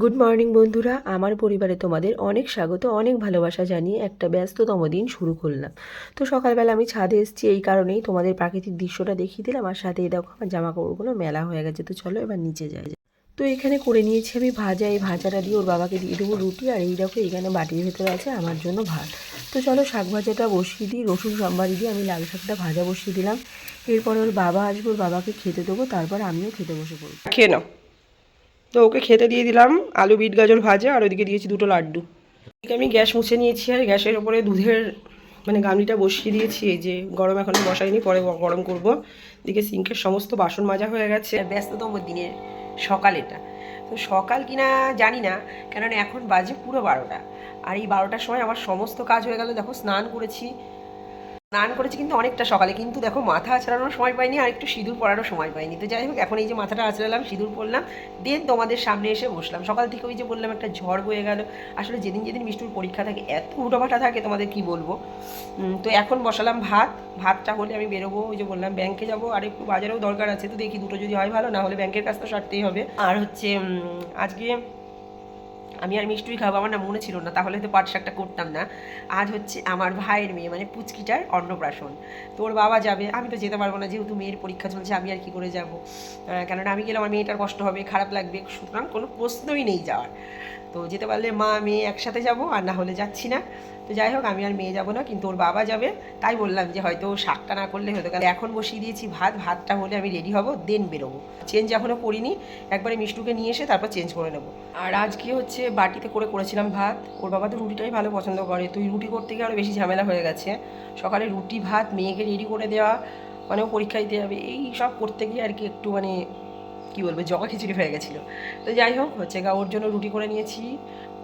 Good morning বন্ধুরা। আমার পরিবারে তোমাদের অনেক স্বাগত, অনেক ভালোবাসা জানিয়ে একটা ব্যস্ততম দিন শুরু করলাম। তো সকালবেলা আমি ছাদে এসেছি, এই কারণেই তোমাদের প্রাকৃতিক দৃশ্যটা দেখিয়ে দিলাম। আর সাথে দেখো, আমার জামা কাপড়গুলো মেলা হয়ে গেছে। তো চলো এবার নিচে যাই। তো এখানে করে নিয়েছি আমি ভাজা। এই ভাজাটা দিয়ে ওর বাবাকে দিয়ে দেবো রুটি। আর এই দেখো, এখানে বাটির ভেতরে আছে আমার জন্য ভাত। তো চলো শাক ভাজাটা বসিয়ে দিই। রসুন সাম্বারি দিয়ে আমি লাল শাকটা ভাজা বসিয়ে দিলাম। এরপর ওর বাবা আসব, ওর বাবাকে খেতে দেবো। তারপর আমিও খেতে বসে পড়ব। খেয়ে নাও। তো ওকে খেতে দিয়ে দিলাম, আলু, বিট, গাজর ভাজা, আর ওইদিকে দিয়েছি দুটো লাড্ডু। আমি গ্যাস মুছে নিয়েছি, আর গ্যাসের ওপরে দুধের মানে গামলিটা বসিয়ে দিয়েছি, এই যে গরম এখনও বসাইনি পরে গরম করব। এদিকে সিঙ্কের সমস্ত বাসন মাজা হয়ে গেছে। ব্যস্ততম দিনের সকাল এটা। তো সকাল কিনা জানি না, কেননা এখন বাজে পুরো বারোটা। আর এই বারোটার সময় আমার সমস্ত কাজ হয়ে গেল, দেখো স্নান করেছি স্নান করেছি কিন্তু অনেকটা সকালে। কিন্তু দেখো মাথা আছড়ানোর সময় পাইনি আর একটু সিঁদুর পরারও সময় পাইনি। তো যাই হোক, এখন এই যে মাথাটা আছড়ালাম, সিঁদুর পরলাম দেন তোমাদের সামনে এসে বসলাম। সকাল থেকে ওই যে বললাম, একটা ঝড় বয়ে গেল। আসলে যেদিন যেদিন মিষ্টির পরীক্ষা থাকে, এত উটোপাটা থাকে, তোমাদের কি বলব? তো এখন বসালাম ভাত। ভাতটা হলে আমি বেরোবো, ওই যে বললাম ব্যাংকে যাব। আর একটু বাজারেও দরকার আছে, তো দেখি দুটো যদি হয় ভালো, না হলে ব্যাংকের কাজ তো সারতেই হবে। আর হচ্ছে আজকে আমি আর মিষ্টুই খাব আমার না মনে ছিল না, তাহলে তো পাট শাকটা করতাম না। আজ হচ্ছে আমার ভাইয়ের মেয়ে মানে পুচকিটার অন্নপ্রাশন। তোর বাবা যাবে, আমি তো যেতে পারব না, যেহেতু মেয়ের পরীক্ষা চলছে, আমি আর কি করে যাব? কেননা আমি গেলে আমার মেয়েটার কষ্ট হবে, খারাপ লাগবে, সুতরাং কোনো প্রশ্নই নেই যাওয়ার। তো যেতে পারলে মা মেয়ে একসাথে যাব, আর না হলে যাচ্ছি না। তো যাই হোক, আমি আর মেয়ে যাব না, কিন্তু ওর বাবা যাবে। তাই বললাম যে হয়তো শাকটা না করলে হতো কারণ এখন বসিয়ে দিয়েছি ভাত, ভাতটা হলে আমি রেডি হব দেন বেরোবো। চেঞ্জ এখনও করিনি, একবারে মিষ্টুকে নিয়ে এসে তারপর চেঞ্জ করে নেব। আর আজকে হচ্ছে বাটিতে করে করেছিলাম ভাত। ওর বাবা তো রুটিটাই ভালো পছন্দ করে, তো রুটি করতে গিয়ে আরও বেশি ঝামেলা হয়ে গেছে। সকালে রুটি, ভাত, মেয়েকে রেডি করে দেওয়া মানে পরীক্ষা দিতে যাবে, এই সব করতে গিয়ে আর কি একটু মানে কি বলব জগা খিচুড়ি হয়ে গেছিল। তো যাই হোক, হচ্ছে গা, ওর জন্য রুটি করে নিয়েছি।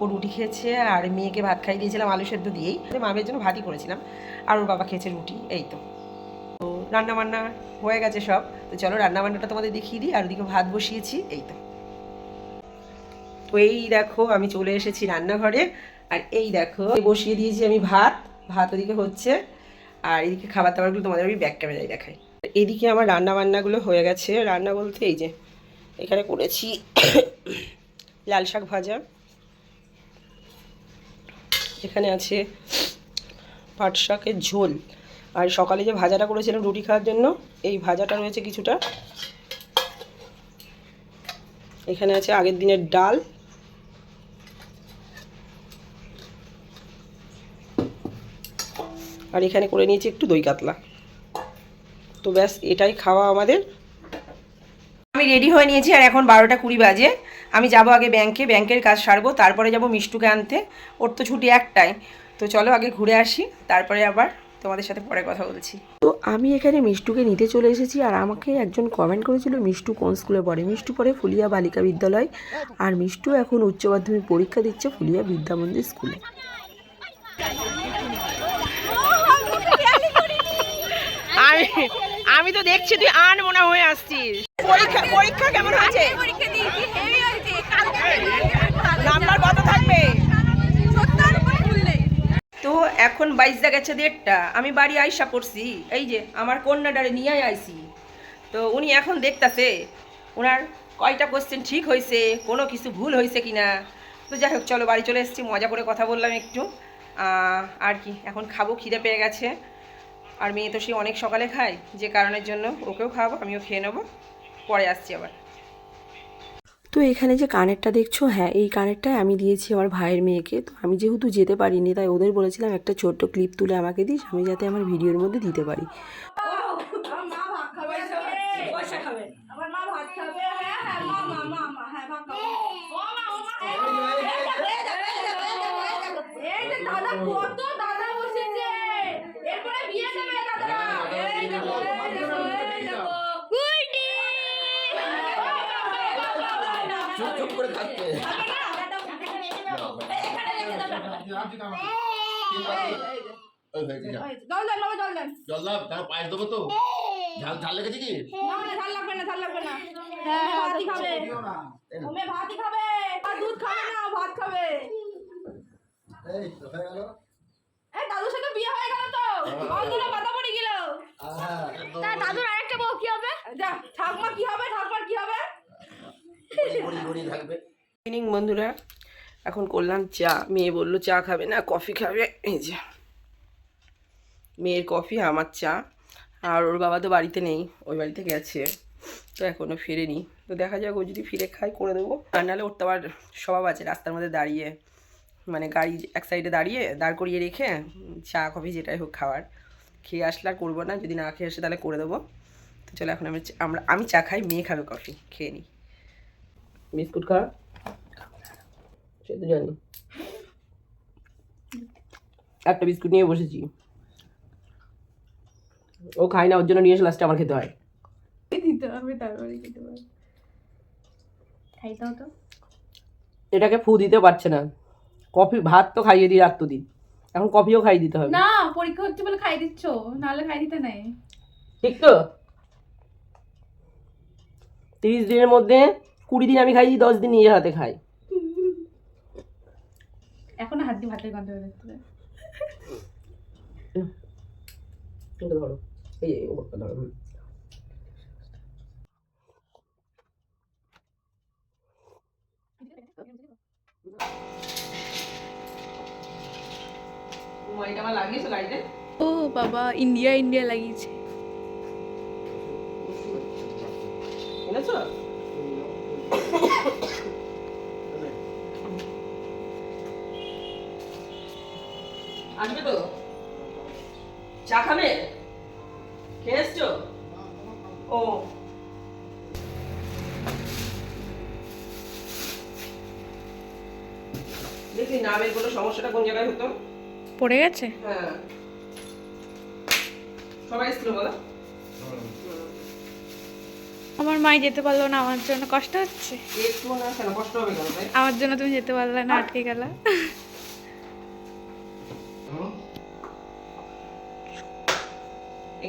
ও রুটি খেয়েছে আর মেয়েকে ভাত খাইয়ে দিয়েছিলাম, আলু সেদ্ধ দিয়েই। মানে মামের জন্য ভাতই করেছিলাম। আর ওর বাবা খেয়েছে রুটি, এই তো। তো রান্না বান্না হয়ে গেছে সব। তো চলো রান্না বান্নাটা তোমাদের দেখিয়ে দিই, আর ওদিকে ভাত বসিয়েছি, এই তো। তো এই দেখো, আমি চলে এসেছি রান্নাঘরে। আর এই দেখো, বসিয়ে দিয়েছি আমি ভাত। ভাত ওদিকে হচ্ছে, আর এদিকে খাবার দাবারগুলো তোমাদের আমি ব্যাক ক্যামেরায় দেখাই। এদিকে আমার রান্না বান্নাগুলো হয়ে গেছে। রান্না বলতে এই যে এখানে করেছি লাল শাক ভাজা। এখানে আছে পাট শাকের ঝোল। আর সকালে যে ভাজাটা করেছিলাম রুটি খাওয়ার জন্য, এই ভাজাটা রয়েছে কিছুটা। এখানে আছে আগের দিনের ডাল। আর এখানে করে নিয়েছি একটু দই কাতলা। তো ব্যাস, এটাই খাওয়া আমাদের আমি রেডি হয়ে নিয়েছি আর এখন বারোটা কুড়ি বাজে। আমি যাব আগে ব্যাংকে ব্যাংকের কাজ সারবো তারপরে যাব মিষ্টুকে আনতে। ওর তো ছুটি একটাই। তো চলো আগে ঘুরে আসি তারপরে আবার তোমাদের সাথে পরে কথা বলছি। তো আমি এখানে মিষ্টুকে নিতে চলে এসেছি আর আমাকে একজন কমেন্ট করেছিল মিষ্টু কোন স্কুলে পড়ে? মিষ্টু পড়ে ফুলিয়া বালিকা বিদ্যালয়। আর মিষ্টু এখন উচ্চ মাধ্যমিক পরীক্ষা দিচ্ছে ফুলিয়া বিদ্যামন্দির স্কুলে আমি আমি তো দেখছি তুই আন মনে হয়ে আসছিস। পরীক্ষা পরীক্ষা কেমন হয়েছে? পরীক্ষা দিয়েছি হেভি নাম্বার কত থাকবে? তো এখন বাইশা গেছে দেড়টা। আমি বাড়ি আইসা পড়ছি। এই যে আমার কন্যাটারে নিয়ে আইছি তো উনি এখন দেখতাছে ওনার কয়টা কোশ্চেন ঠিক হয়েছে কোনো কিছু ভুল হয়েছে কিনা। তো যাই হোক চলো বাড়ি চলে এসেছি। মজা করে কথা বললাম একটু। আর কি এখন খাব খিদে পেয়ে গেছে। আর মেয়ে তো সে অনেক সকালে খায় যে কারণের জন্য ওকেও খাব আমিও খেয়ে নেব। পরে আসছি আবার। তো এখানে যে কানেরটা দেখছ হ্যাঁ এই কানেরটাই আমি দিয়েছি আমার ভাইয়ের মেয়েকে। তো আমি যেহেতু যেতে পারিনি তাই ওদের বলেছিলাম একটা ছোট্ট ক্লিপ তুলে আমাকে দিস আমি যাতে আমার ভিডিওর মধ্যে দিতে পারি। আমার মা ভাত খাবে পয়সা খাবে আমার মা ভাত খাবে হ্যাঁ হ্যাঁ মা মা মা মা হ্যাঁ ভাত খাবে ও মা ও মা এই দেখো, এই দেখো, এই দেখো, এই দেখো, এই দেখো। এই যে দাদা কত দাদা বসেছে এরপরে বিয়ে দেবে দাদা এই দেখো এই দেখো এই দেখো গুইটি চুপ চুপ করে থাকতে ওই হয়েছে যা। জল দেন বাবা জল দেন জল দাও তার পায়েস দেবো তো ঝাল ঝাল লেগেছে কি না না ঝাল লাগবে না ঝাল লাগবে না ভাতই খাবে ভাতই খাবে আর দুধ খাবে না ভাত খাবে এই তো হয়ে গেল এই দাদুর সাথে বিয়ে হয়ে গেল তো অলগুলো পাতা পড়ে গেল একদম দাদুর আরেকটা বউ কি হবে? যা ঠাকুমা কি হবে? ঠাকুমার কি হবে? থাকবে। ইভিনিং বন্ধুরা। এখন করলাম চা। মেয়ে বলল, চা খাবে না কফি খাবে। এই যে, মেয়ের কফি আমার চা। আর ওর বাবা তো বাড়িতে নেই, ওই বাড়িতে গেছে। তো এখনও ফিরেনি। তো দেখা যাক, ও যদি ফিরে খায়, করে দেবো। আর নাহলে ওর তো আবার স্বভাব আছে, রাস্তার মধ্যে দাঁড়িয়ে মানে গাড়ি এক সাইডে দাঁড়িয়ে, দাঁড় করিয়ে রেখে, চা কফি যেটাই হোক খাওয়ার। খেয়ে আসলে আর করব না, যদি না খেয়ে আসে তাহলে করে দেবো। তো চলো, এখন আমি আমরা, আমি চা খাই, মেয়ে খাবে কফি খেয়ে নিই বিস্কুট খা। সে তো জানি একটা বিস্কুট নিয়ে বসেছি। ও খায় না ওর জন্য নিয়ে এসে লাস্টে আমার খেতে হয়। দিতে হবে তারপরে খেতে পারবে খাইতে হতো এটাকে ফু দিতে পারছে না। কফি ভাত তো খাইয়ে দিই রাত্র দিন এখন কফিও খাইয়ে দিতে হবে। না পরীক্ষা হচ্ছে বলে খাই দিচ্ছ নাহলে খাই দিতে নাই। ঠিক তো? তিরিশ দিনের মধ্যে কুড়ি দিন আমি খাইছি দশ দিন নিজের হাতে খাই। এখন হাত দিয়ে ভাতের গন্ধ যাচ্ছে এটা ধরো। এই ওপরটা ধরো ও বাবা ইন্ডিয়া ইন্ডিয়া লাগিয়েছে। এনেছো? চা খাবে? খেয়ে ও। দেখি নামের কোনো সমস্যাটা কোন জায়গায় হতো? পড়ে গেছে? হ্যাঁ। সবাই বলো। আমার মাই যেতে পারল না আমার জন্য কষ্ট হচ্ছে। না আমার জন্য তুমি যেতে পারলে না আটকে গেলা।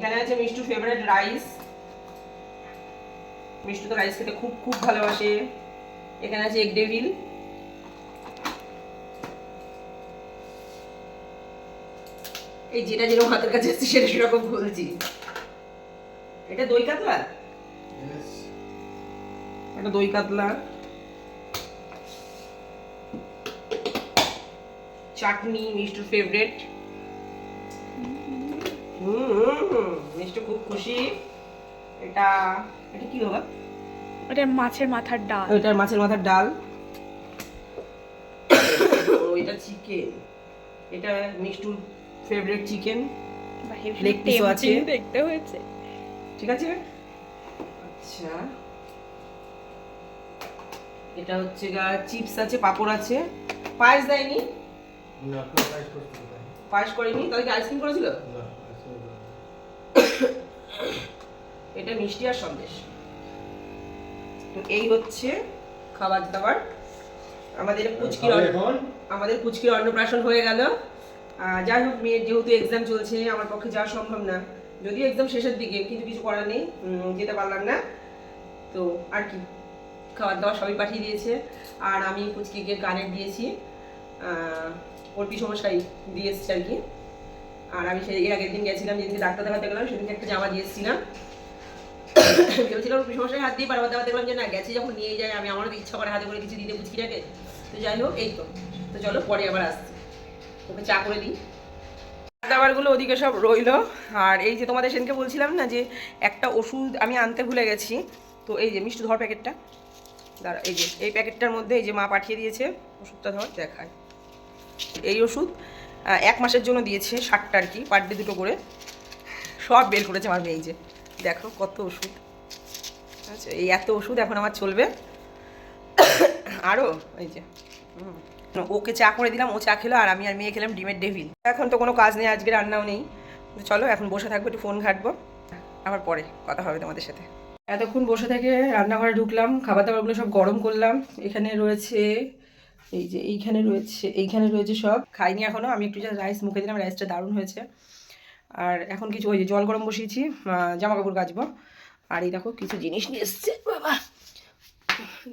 এখানে আছে মিষ্টু ফেভারিট রাইস মিষ্টু তো রাইস খেতে খুব খুব ভালোবাসে। এখানে আছে এগ ডেভিল এই যেটা যেরকম হাতের কাছে আসছে সেটা সেরকম খুলছি এটা দই কাতলা? এটা দই কাতলা। চাটনি মিষ্টুর ফেভারিট হুম মিষ্টি খুব খুশি। এটা এটা কি বাবা ওটা মাছের মাথার ডাল। ওইটা মাছের মাথার ডাল। ওইটা চিকেন এটা মিষ্টুর ফেভারিট চিকেন বা হেবি leg piece ও আছে। দেখতে হয়েছে। ঠিক আছে? আচ্ছা। এটা হচ্ছে গা চিপস আছে পাপড় আছে। পায়েস দেয়নি? পায়েস করেনি? তাহলে কি আইসক্রিম করেছিল? এটা মিষ্টি আর সন্দেশ। তো এই হচ্ছে খাবার দাবার। আমাদের পুচকির অন্ন- আমাদের পুচকির অন্নপ্রাশন হয়ে গেল। যাই হোক মেয়ের যেহেতু এক্সাম চলছে আমার পক্ষে যাওয়া সম্ভব না। যদিও এক্সাম শেষের দিকে কিন্তু কিছু করার নেই। যেতে পারলাম না। তো আর কি খাবার দাবার সবই পাঠিয়ে দিয়েছে। আর আমি পুচকিকে কানের দিয়েছি। ওর পিসমশাই দিয়ে এসছে আর কি। আর আমি সেই এর আগের দিন গেছিলাম যেদিনকে ডাক্তার দেখাতে গেলাম সেদিনকে একটা জামা দিয়ে এসেছিলাম। ভেবেছিলাম ওর পিসমশাই হাত দিয়ে পারবার দেওয়া দেখলাম যে না, গেছে যখন নিয়ে যায়, আমি আমারও ইচ্ছা করে হাতে করে কিছু দিতে পুচকিটাকে তো যাই হোক, এই তো। তো চলো, পরে আবার আসছি। ওকে চা করে দিই। দাবারগুলো ওদিকে সব রইল। আর এই যে তোমাদের সেদিনকে বলছিলাম না যে, একটা ওষুধ আমি আনতে ভুলে গেছি। তো এই যে, মিষ্টি ধর প্যাকেটটা। দাঁড়া, এই যে, এই প্যাকেটটার মধ্যে এই যে মা পাঠিয়ে দিয়েছে, ওষুধটা ধর, দেখায়। এই ওষুধ এক মাসের জন্য দিয়েছে, ষাটটা আর কি, পার ডে দুটো করে। সব বের করেছে আমার মেয়ে যে। দেখো কত ওষুধ। আচ্ছা এই এত ওষুধ এখন আমার চলবে। আরও এই যে ওকে চা করে দিলাম, ও চা খেলো, আর আমি আর মেয়ে খেলাম ডিমের ডেভিল। এখন তো কোনো কাজ নেই, আজকে রান্নাও নেই। চলো, এখন বসে থাকব, একটু ফোন ঘাটবো। আবার পরে কথা হবে তোমাদের সাথে। এতক্ষণ বসে থেকে রান্নাঘরে ঢুকলাম খাবার দাবারগুলো সব গরম করলাম। এখানে রয়েছে, এই যে এইখানে রয়েছে এইখানে রয়েছে সব। খাইনি এখনও আমি একটু যা রাইস মুখে দিলাম রাইসটা দারুণ হয়েছে। আর এখন কিছু, ওই যে জল গরম বসিয়েছি জামা কাপড় কাচবো। আর এই দেখো, কিছু জিনিস নিয়ে এসছে, বাবা।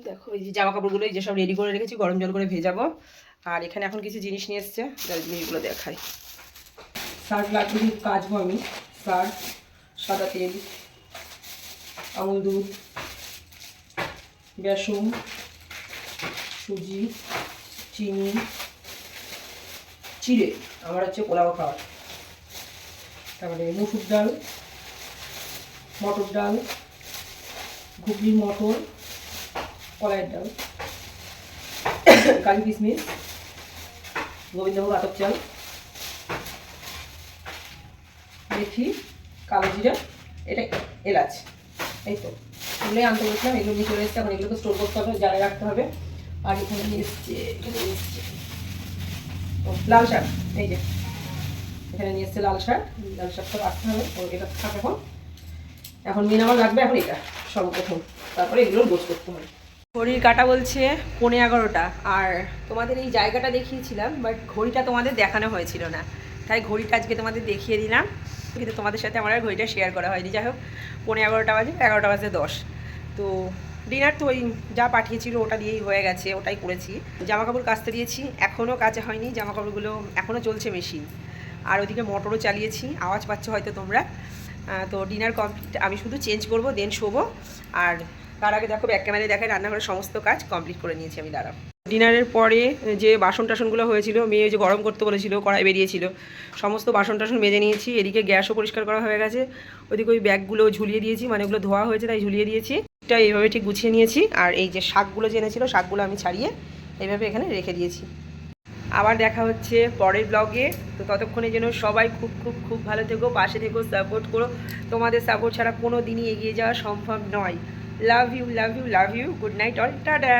দেখো, এই যে জামা কাপড়গুলো এই যেসব রেডি করে রেখেছি, গরম জল করে ভেজাবো। আর এখানে এখন কিছু জিনিস নিয়ে এসছে তার জিনিসগুলো দেখাই। শার্ট লাগবে কাচবো আমি। শার্ট সাদা তেল, আমুল দুধ, বেসন, সুজি, চিনি, চিড়ে, আমার হচ্ছে পোলাও খাওয়ার। তারপরে মুসুর ডাল, মটর ডাল ঘুগনির মটর, কলাইয়ের ডাল, কাজু কিশমিশ, গোবিন্দভোগ আতপ চাল, মেথি, কালো জিরা, এটা এলাচ। এই তো। এগুলোই আনতে বলছিলাম, এগুলো নিয়ে চলে এসছে। এখন এগুলোকে স্টোর করতে হবে জায়গায় রাখতে হবে। আর এখানে নিয়ে এসছে, এখানে এসছে। লাল শাক, এই যে। এখানে নিয়ে এসছে লাল শাক। লাল শাকটা রাখতে হবে ও এটা থাক এখন। এখন মেন আমার লাগবে এখন এটা, সর্বপ্রথম। তারপরে এগুলোর গোছ করতে হবে। ঘড়ির কাটা বলছে পনে এগারোটা, আর তোমাদের এই জায়গাটা দেখিয়েছিলাম, বাট ঘড়িটা তোমাদের দেখানো হয়েছিল না। তাই ঘড়িটা আজকে তোমাদের দেখিয়ে দিলাম। কিন্তু তোমাদের সাথে আমার ঘড়িটা শেয়ার করা হয়নি। যাই হোক, পৌনে এগারোটা বাজে এগারোটা বাজে দশ। তো ডিনার তো ওই যা পাঠিয়েছিল ওটা দিয়েই হয়ে গেছে, ওটাই করেছি। জামা কাপড় কাচতে দিয়েছি এখনও কাচা হয়নি। জামা কাপড়গুলো এখনও চলছে মেশিন আর ওদিকে মোটরও চালিয়েছি, আওয়াজ পাচ্ছ হয়তো তোমরা। তো ডিনার কমপ্লিট আমি শুধু চেঞ্জ করব দেন শোবো। আর তার আগে দেখো ব্যাক ক্যামেরায় দেখায় রান্নাঘরের সমস্ত কাজ কমপ্লিট করে নিয়েছি আমি, দাঁড়াও। ডিনারের পরে যে বাসন টাসনগুলো হয়েছিল, মেয়ে যে গরম করতে বলেছিল, কড়াই বেরিয়েছিল, সমস্ত বাসন টাসন মেজে নিয়েছি, এদিকে গ্যাসও পরিষ্কার করা হয়ে গেছে। ওইদিকে ওই ব্যাগগুলো ঝুলিয়ে দিয়েছি মানে ওগুলো ধোয়া হয়েছে, তাই ঝুলিয়ে দিয়েছি। এটা এইভাবে ঠিক গুছিয়ে নিয়েছি, আর এই যে শাকগুলো যে এনেছিল, শাকগুলো আমি ছাড়িয়ে এইভাবে এখানে রেখে দিয়েছি। আবার দেখা হচ্ছে পরের ব্লগে তো ততক্ষণের জন্য সবাই খুব খুব খুব ভালো থেকো, পাশে থেকো সাপোর্ট করো। তোমাদের সাপোর্ট ছাড়া কোনো দিনই এগিয়ে যাওয়া সম্ভব নয়। Love you love you love you good night all tata!